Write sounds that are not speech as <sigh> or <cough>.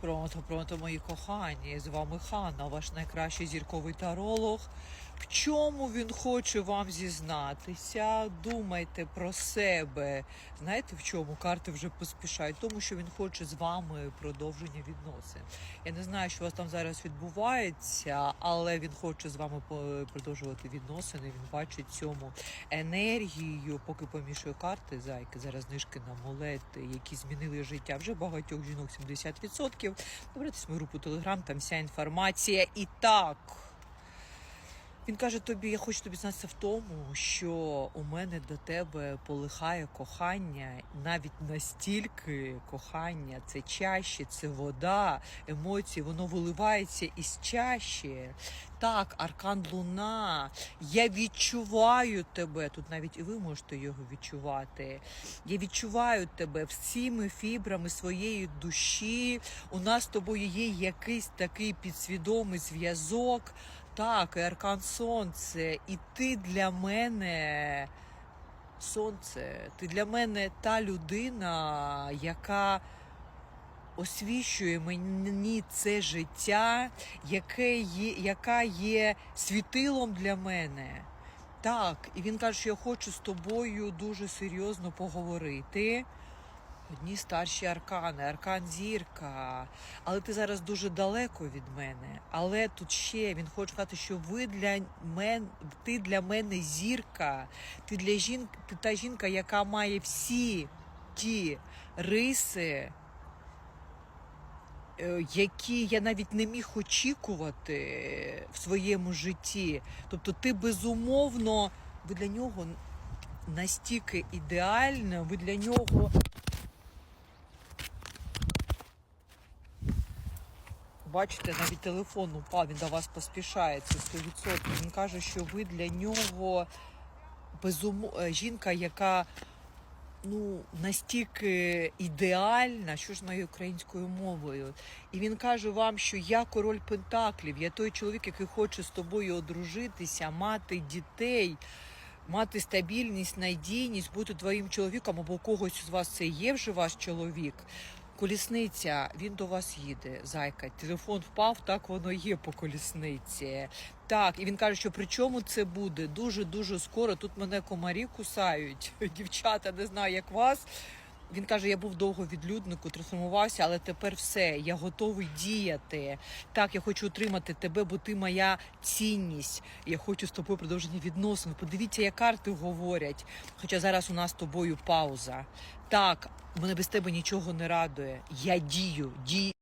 Пронто, пронто, мої кохані, з вами Ханна, ваш найкращий зірковий таролог. В чому він хоче вам зізнатися? Думайте про себе. Знаєте, в чому карти вже поспішають? Тому що він хоче з вами продовження відносин. Я не знаю, що у вас там зараз відбувається, але він хоче з вами продовжувати відносини. Він бачить цьому енергію, поки помішує карти зайки. Зараз знижки на амулети, які змінили життя вже багатьох жінок 70%. Добратись в групу Телеграм, там вся інформація. І так. Він каже тобі, я хочу тобі знатися в тому, що у мене до тебе полихає кохання, навіть настільки кохання, це чаще, це вода, емоції, воно виливається із чаще. Так, аркан луна. Я відчуваю тебе. Тут навіть і ви можете його відчувати. Я відчуваю тебе всіми фібрами своєї душі. У нас з тобою є якийсь такий підсвідомий зв'язок. Так, аркан сонце, і ти для мене сонце, ти для мене та людина, яка освіщує мені це життя, яке є, яка є світилом для мене. Так, і він каже, що я хочу з тобою дуже серйозно поговорити. Одні старші аркани, аркан зірка. Але ти зараз дуже далеко від мене. Але тут ще він хоче сказати, що ви для мен, ти для мене зірка. Ти для жінки, ти та жінка, яка має всі ті риси, е, які я навіть не міг очікувати в своєму житті. Тобто, ти безумовно, ви для нього настільки ідеальна, ви для нього. Бачите, навіть телефон упав, він до вас поспішає, це 100%. Він каже, що ви для нього безумо... е, жінка, яка ну, настільки ідеальна, що ж моєю українською мовою. І він каже вам, що я король Пентаклів, я той чоловік, який хоче з тобою одружитися, мати дітей. Мати стабільність, надійність, бути твоїм чоловіком або когось з вас це є вже ваш чоловік. Колісниця, він до вас їде, зайка. Телефон впав, так воно є по колісниці. Так, і він каже, що при чому це буде дуже дуже скоро. Тут мене комарі кусають. <laughs> Дівчата, не знаю, як вас. Він каже: я був довго відлюднику, трансформувався, але тепер все. Я готовий діяти. Так, я хочу отримати тебе, бо ти моя цінність. Я хочу з тобою продовження відносин. Подивіться, як карти говорять. Хоча зараз у нас з тобою пауза. Так, мене без тебе нічого не радує. Я дію, дію.